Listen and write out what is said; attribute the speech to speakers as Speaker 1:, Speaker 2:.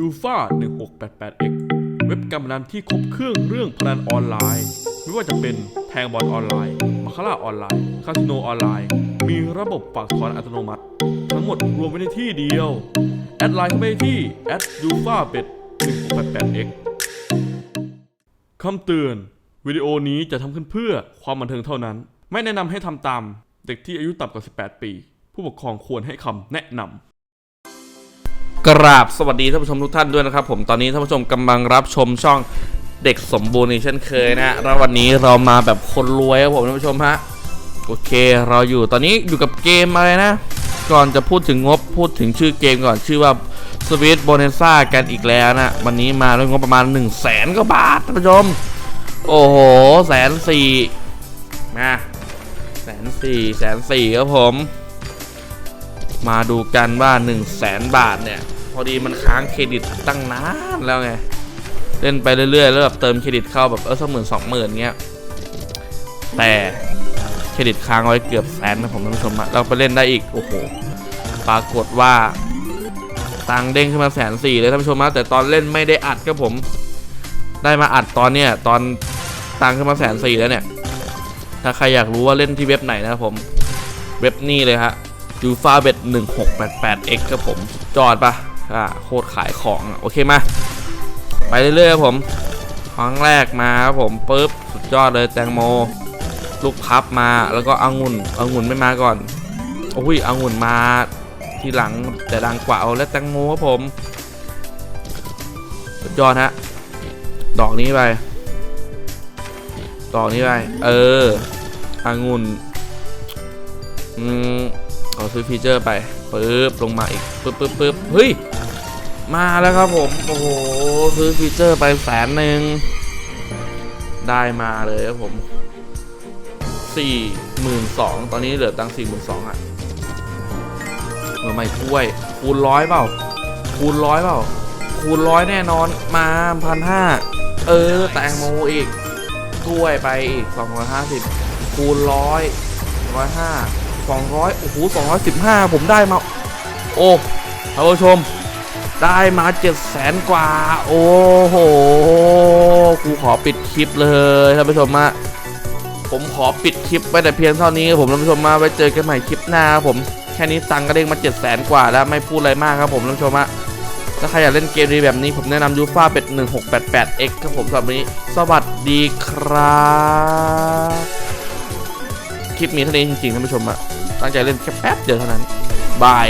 Speaker 1: ยูฟา 1688X เว็บการพนันที่ครบเครื่องเรื่องพนันออนไลน์ ไม่ว่าจะเป็นแทงบอลออนไลน์มาคาร่าออนไลน์คาสิโนออนไลน์ มีระบบฝากถอนอัตโนมัติ ทั้งหมดรวมไว้ในที่เดียว แอดไลน์เข้าไปที่ u f a b e t 1688X คำเตือนวิดีโอนี้จะทำขึ้นเพื่อความบันเทิงเท่านั้น ไม่แนะนำให้ทำตาม เด็กที่อายุต่ำกว่า 18 ปี ผู้ปกครองควรให้คำแนะนำ
Speaker 2: กราบสวัสดีท่านผู้ชมทุกท่านด้วยนะครับผมตอนนี้ท่านผู้ชมกำลังรับชมช่องเด็กสมบูรณ์อีกเช่นเคยนะแล้ววันนี้เรามาแบบคนรวยครับผมท่านผู้ชมฮะโอเคเราอยู่ตอนนี้อยู่กับเกมอะไรนะ ก่อนจะพูดถึงงบพูดถึงชื่อเกมก่อนชื่อว่าสวิตโบเนซ่ากันอีกแล้วนะวันนี้มาด้วยงบประมาณ1นึ่งแสนกว่าบาทท่านผู้ชม โอ้โหแสนสี่มาแสนสี่แสนสี่ครับผม มาดูกันว่า1 0 0 0 0แสนบาทเนี่ย พอดีมันค้างเครดิตตั้งนานแล้วไง เล่นไปเรื่อยๆแล้วแบบเติมเครดิตเข้าแบบเออสักหมื่นสองหมื่นเงี้ย แต่เครดิตค้างไว้เกือบแสนนะผมท่านผู้ชมะเราไปเล่นได้อีกโอ้โหปรากฏว่าตังเด้งขึ้นมาแสนสี่เลยท่านผู้ชมนะแต่ตอนเล่นไม่ได้อัดครับผม ได้มาอัดตอนเนี้ยตอนตังขึ้นมาแสนสี่แล้วเนี่ย ถ้าใครอยากรู้ว่าเล่นที่เว็บไหนนะครับผม เว็บนี้เลยฮะ ยูฟาเบ็ด 1688x ครับผม จอดปะอ่าโคตรขายของอะโอเคมา ไปเรื่อยๆครับผม ครั้งแรกมาครับผมปุ๊บ สุดยอดเลยแตงโม ลูกพับมา แล้วก็องุ่นองุ่นไม่มาก่อน โอ้ยองุ่นมาทีหลังแต่ดังกว่าเอาและแตงโมครับผม สุดยอดฮะ ดอกนี้ไป ดอกนี้ไป เออองุ่น อืม อซื้อฟีเจอร์ไปปึ๊บลงมาอีกปึ๊บปึ๊บปึ๊บเฮ้ยมาแล้วครับผมโอ้โหซื้อฟีเจอร์ไปแสนหนึ่งได้มาเลยครับผมสี่หมื่นสองตอนนี้เหลือตังสี่หมื่นสองอะเมื่อไม่ถ้วย คูณร้อยเปล่า คูณร้อยเปล่า คูณร้อยแน่นอนมาพันห้าเออ แตงโมอีกกล้วยไปอีกสองร้อยห้าสิบคูณร้อยร้อยห้า 200โอ้โห215 ผมได้มา โอ้ท่านผู้ชม ได้มา700,000กว่า โอ้โหกูขอปิดคลิปเลยท่านผู้ชมมาผมขอปิดคลิปไปแต่เพียงเท่านี้ครับผมท่านผู้ชมมาไว้เจอกันใหม่คลิปหน้าครับผมแค่นี้ตังค์ก็เด้งมา700,000 กว่าแล้วไม่พูดอะไรมากครับผมท่านผู้ชมอะถ้าใครอยากเล่นเกมดีแบบนี้ผมแนะนำยูฟ่าเป็ด 1688x ครับผมสำหรับนนี้ สวัสดีครับ คลิปมีเท่านี้จริงๆท่านผู้ชมอะ ตั้งใจเล่นแค่แป๊บเดียวเท่านั้นบาย